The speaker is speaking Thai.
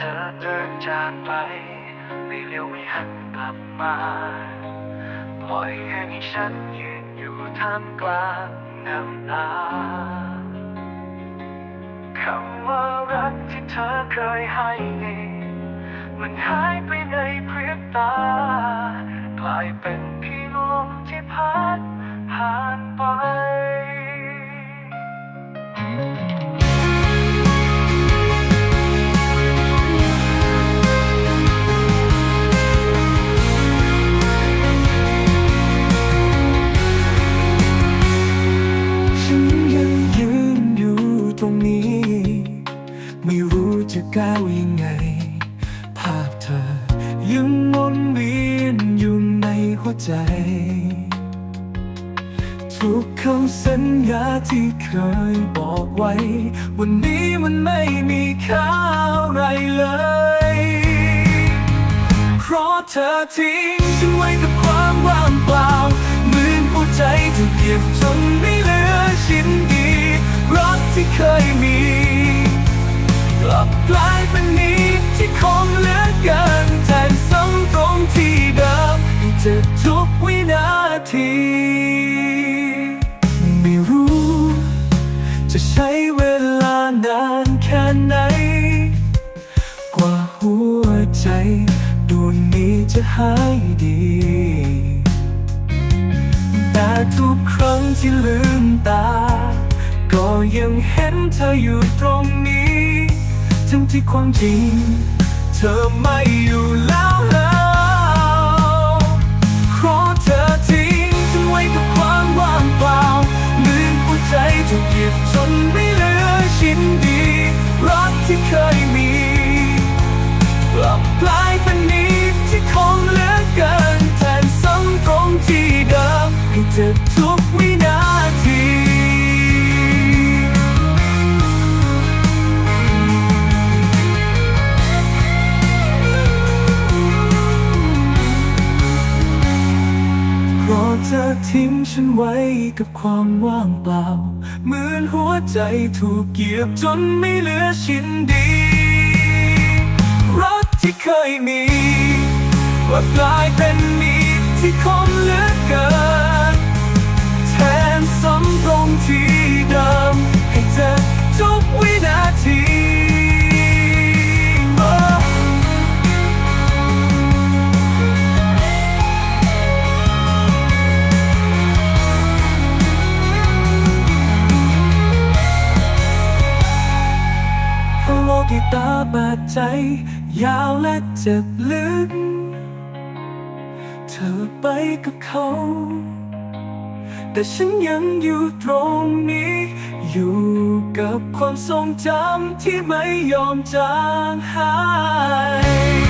เธอเดินจากไป ไม่เลี้ยวไม่หันกลับมาปล่อยให้ฉันยืนอยู่ท่ามกลางน้ำตาคำว่ารักที่เธอเคยให้มันหายไปในพริบตากลายเป็นพียงลมที่พัดผ่านไป ก้าวยังไง ภาพเธอยังวนเวียนอยู่ในหัวใจ ทุกคำสัญญาที่เคยบอกไว้ วันนี้มันไม่มีค่าอะไรเลย เพราะเธอทิ้งฉันไว้กับความว่างเปล่าเหมือนหัวใจถูกเก็บจนไม่เหลือชิ้นดีรักที่เคยายดี แต่ทุกครั้งที่ลืมตา ก็ยังเห็นเธออยู่ตรงนี้ ทั้งที่ความจริง เธอไม่อยู่แล้ว ทิ้งฉันไว้กับความว่างเปล่า เหมือนหัวใจถูกเกียบจนไม่เหลือชิ้นดี รักที่เคยมี ว่ากลายเป็นมีดที่คมเหลือเกิน บาดใจ ยาวและเจ็บลึก เธอไปกับเขา แต่ฉันยังอยู่ตรงนี้ อยู่กับความทรงจำที่ไม่ยอมจางหาย